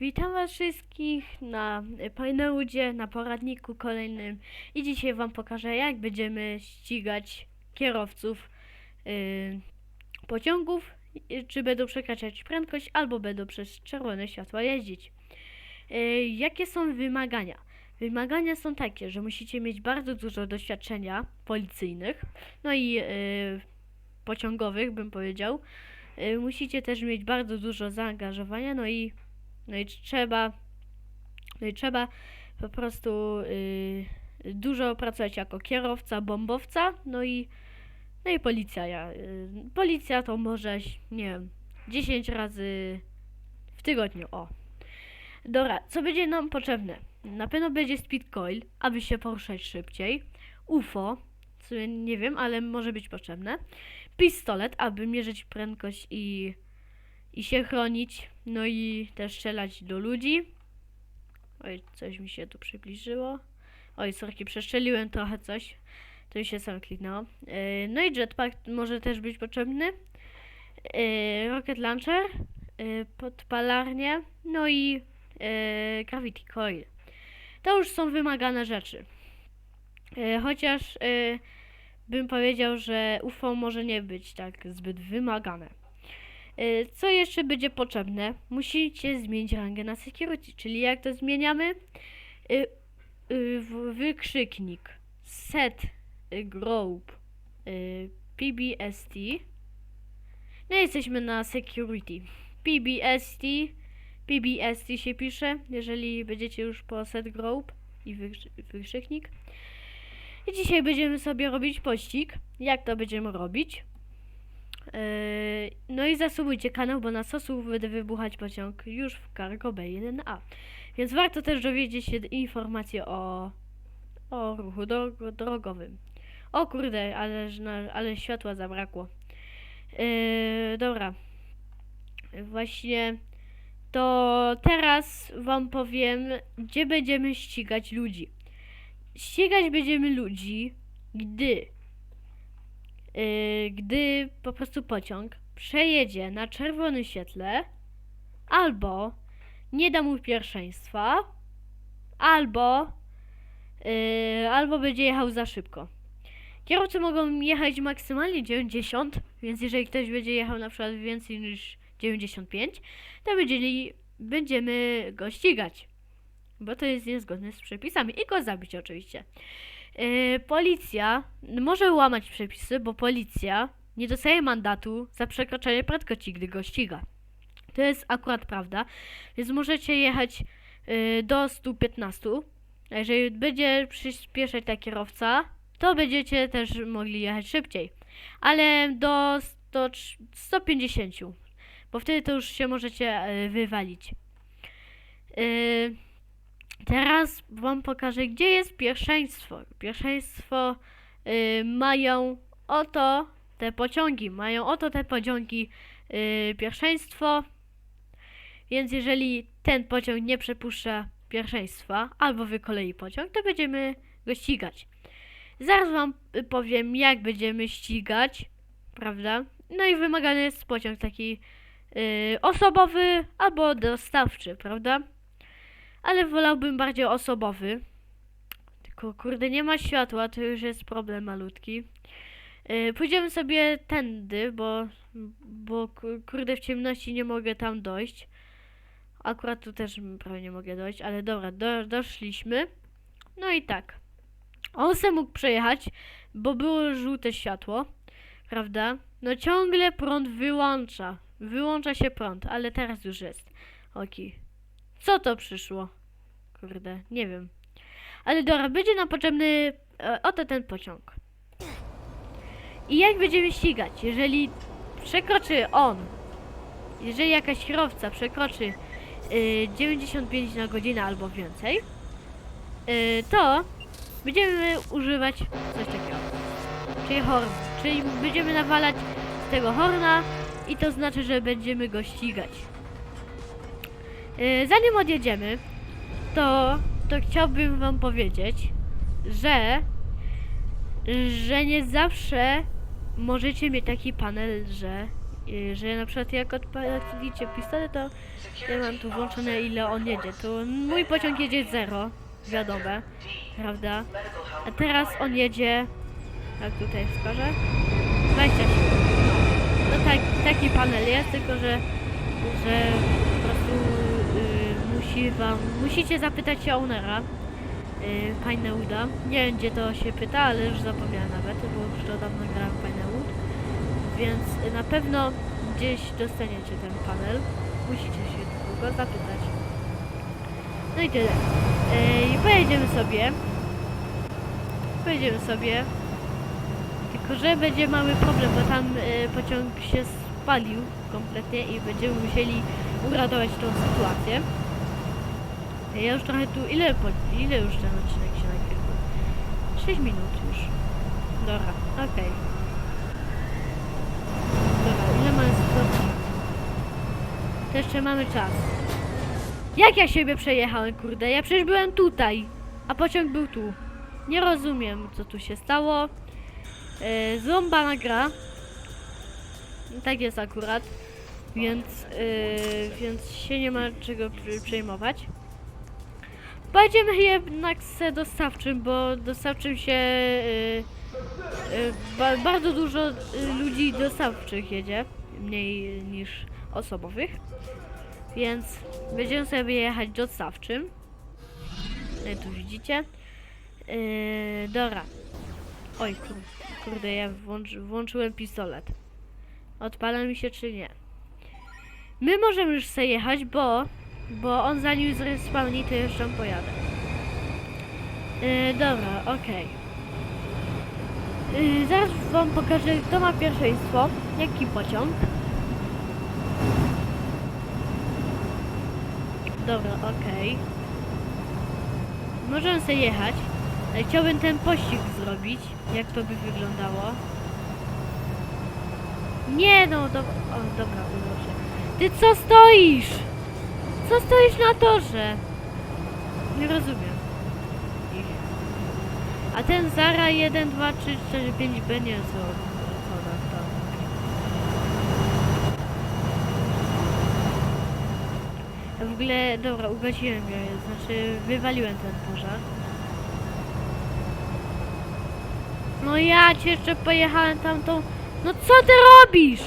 Witam Was wszystkich na Pajneudzie, na poradniku kolejnym i dzisiaj Wam pokażę jak będziemy ścigać kierowców y, pociągów, czy będą przekraczać prędkość albo będą przez czerwone światła jeździć. Y, jakie są wymagania? Wymagania są takie, że musicie mieć bardzo dużo doświadczenia policyjnych, no i y, pociągowych bym powiedział. Y, musicie też mieć bardzo dużo zaangażowania, no i no i trzeba, no i trzeba po prostu y, dużo pracować jako kierowca, bombowca, no i, no i policja. Ja, y, policja to może, nie wiem, 10 razy w tygodniu, o. Dobra, co będzie nam potrzebne? Na pewno będzie speed coil, aby się poruszać szybciej. UFO, co nie wiem, ale może być potrzebne. Pistolet, aby mierzyć prędkość i i się chronić, no i też strzelać do ludzi. Oj, coś mi się tu przybliżyło. Oj, sorki, przestrzeliłem trochę coś. To mi się sam kliknęło. Yy, no i jetpack może też być potrzebny. Yy, rocket launcher, yy, podpalarnie, no i gravity coil. To już są wymagane rzeczy. Chociaż bym powiedział, że UFO może nie być tak zbyt wymagane. Y, Co jeszcze będzie potrzebne? Musicie zmienić rangę na security, czyli jak to zmieniamy? Y, y, Wykrzyknik set group PBST. No jesteśmy na security. PBST. PBST się pisze, jeżeli będziecie już po set group i wykrzy- wykrzyknik. I dzisiaj będziemy sobie robić pościg. Jak to będziemy robić? Yy, No i zasubujcie kanał, bo na sosu będę wybuchać pociąg już w Cargo B1A. Więc warto też dowiedzieć się informacje o, o ruchu dro- drogowym. O kurde, ale, ale światła zabrakło. Yy, dobra. Właśnie to teraz wam powiem, gdzie będziemy ścigać ludzi. Ścigać będziemy ludzi, gdy gdy po prostu pociąg przejedzie na czerwonym świetle, albo nie da mu pierwszeństwa, albo, yy, albo będzie jechał za szybko. Kierowcy mogą jechać maksymalnie 90, więc jeżeli ktoś będzie jechał na przykład więcej niż 95, to będzieli, będziemy go ścigać. Bo to jest niezgodne z przepisami i go zabić oczywiście. Yy, policja może łamać przepisy, bo policja nie dostaje mandatu za przekroczenie prędkości, gdy go ściga. To jest akurat prawda, więc możecie jechać yy, do 115. A jeżeli będzie przyspieszać ta kierowca, to będziecie też mogli jechać szybciej. Ale do 100, 150, bo wtedy to już się możecie yy, wywalić. Yy, Teraz wam pokażę, gdzie jest pierwszeństwo. Pierwszeństwo y, mają oto te pociągi. Mają oto te pociągi y, pierwszeństwo. Więc jeżeli ten pociąg nie przepuszcza pierwszeństwa albo wykolei pociąg, to będziemy go ścigać. Zaraz wam y, powiem, jak będziemy ścigać, prawda? No i wymagany jest pociąg taki y, osobowy albo dostawczy, prawda? Ale wolałbym bardziej osobowy. Tylko kurde, nie ma światła, to już jest problem malutki. Yy, pójdziemy sobie tędy, bo, bo ku- kurde w ciemności nie mogę tam dojść. Akurat tu też prawie nie mogę dojść, ale dobra, do, doszliśmy. No i tak. On se mógł przejechać, bo było żółte światło, prawda? No ciągle prąd wyłącza. Wyłącza się prąd, ale teraz już jest. Okej. Co to przyszło? Kurde, nie wiem. Ale dobra, będzie nam potrzebny e, oto ten pociąg. I jak będziemy ścigać? Jeżeli przekroczy on, jeżeli jakaś kierowca przekroczy y, 95 na godzinę albo więcej, y, to będziemy używać coś takiego. Czyli horn. Czyli będziemy nawalać tego horna i to znaczy, że będziemy go ścigać. Yy, Zanim odjedziemy, to, to chciałbym wam powiedzieć, że, że nie zawsze możecie mieć taki panel, że y, że na przykład jak odpalicie pistolet, to ja mam tu włączone ile on jedzie. To mój pociąg jedzie zero, wiadome, prawda? A teraz on jedzie, jak tutaj wskażę, 27. No tak, taki panel jest, tylko że, że y, musi wam, musicie zapytać się ownera, y, Pinewood. Nie wiem gdzie to się pyta, ale już zapomniałem nawet, bo już to dawno grałem w Pinewood. Więc na pewno gdzieś dostaniecie ten panel. Musicie się tylko zapytać. No i tyle. Y, I pojedziemy sobie. Pojedziemy sobie. Tylko, że będzie mały problem, bo tam y, pociąg się spalił kompletnie i będziemy musieli uratować tą sytuację. Ja już trochę tu... Ile, po, ile już ten odcinek się nagrywa? 6 minut już. Dobra, okej. Dobra, ile mamy sytuacji? To jeszcze mamy czas. Jak ja siebie przejechałem, kurde? Ja przecież byłem tutaj, a pociąg był tu. Nie rozumiem, co tu się stało. Yy, zrąbana gra. Tak jest akurat. Więc, yy, więc się nie ma czego przejmować. Pojedziemy jednak z dostawczym, bo dostawczym się yy, yy, ba, bardzo dużo y, ludzi dostawczych jedzie, mniej niż osobowych. Więc będziemy sobie jechać dostawczym. Jak tu widzicie. Yy, dobra. Oj kur, kurde, ja włączy, włączyłem pistolet. Odpala mi się czy nie? My możemy już sobie jechać, bo bo on zanim zrespawni, to jeszcze pojadę. Yy, dobra, okej. Yy, zaraz wam pokażę, kto ma pierwszeństwo, jaki pociąg. Dobra, okej. Możemy sobie jechać. Ale chciałbym ten pościg zrobić, jak to by wyglądało. Nie no, do... o, dobra, się. Ty co stoisz? Co stoisz na torze? Nie rozumiem. A ten Zara 1, 2, 3, 4, 5 B nie co, co na to. A w ogóle, dobra, ugasiłem go, znaczy wywaliłem ten pożar. No ja cię jeszcze pojechałem tamtą... No co ty robisz?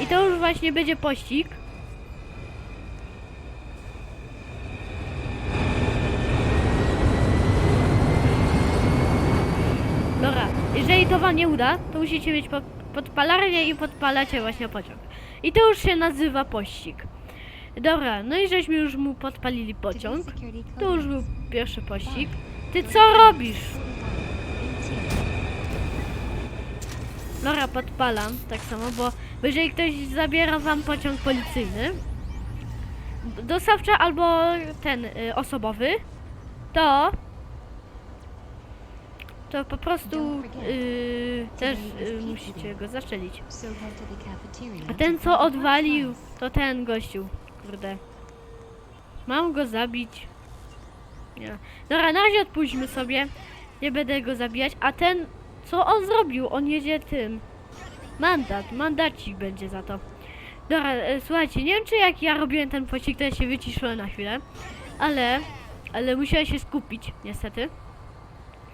I to już właśnie będzie pościg. Dobra, jeżeli to wam nie uda, to musicie mieć po, podpalarnię i podpalacie właśnie pociąg. I to już się nazywa pościg. Dobra, no i żeśmy już mu podpalili pociąg. To już był pierwszy pościg. Ty co robisz? Dobra, podpalam tak samo, bo jeżeli ktoś zabiera wam pociąg policyjny, d- dostawczy albo ten y, osobowy, to to po prostu y, też y, musicie go zastrzelić. A ten co odwalił, to ten gościu, kurde. Mam go zabić. Nie. Dobra, na razie odpuśćmy sobie. Nie będę go zabijać. A ten, co on zrobił? On jedzie tym. Mandat, mandacik będzie za to. Dobra, e, słuchajcie, nie wiem czy jak ja robiłem ten pościg, to ja się wyciszyłem na chwilę. Ale, ale musiałem się skupić, niestety.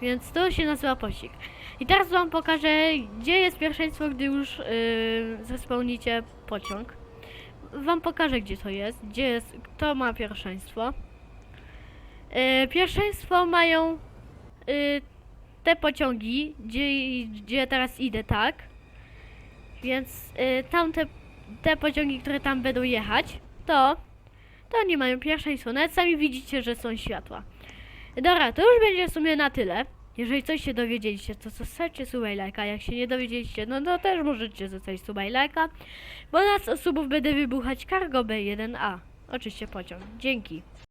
Więc to się nazywa pościg. I teraz wam pokażę, gdzie jest pierwszeństwo, gdy już yy, zespełnicie pociąg. Wam pokażę, gdzie to jest, gdzie jest, kto ma pierwszeństwo. Yy, pierwszeństwo mają yy, te pociągi, gdzie, gdzie teraz idę, tak? Więc yy, tamte te pociągi, które tam będą jechać, to, to nie mają pierwszeństwa. Nawet sami widzicie, że są światła. Dobra, to już będzie w sumie na tyle. Jeżeli coś się dowiedzieliście, to zostawcie suba i lajka. Jak się nie dowiedzieliście, no to też możecie zostawić suba i lajka. Bo nas osubów będę wybuchać Cargo B1A. Oczywiście pociąg. Dzięki.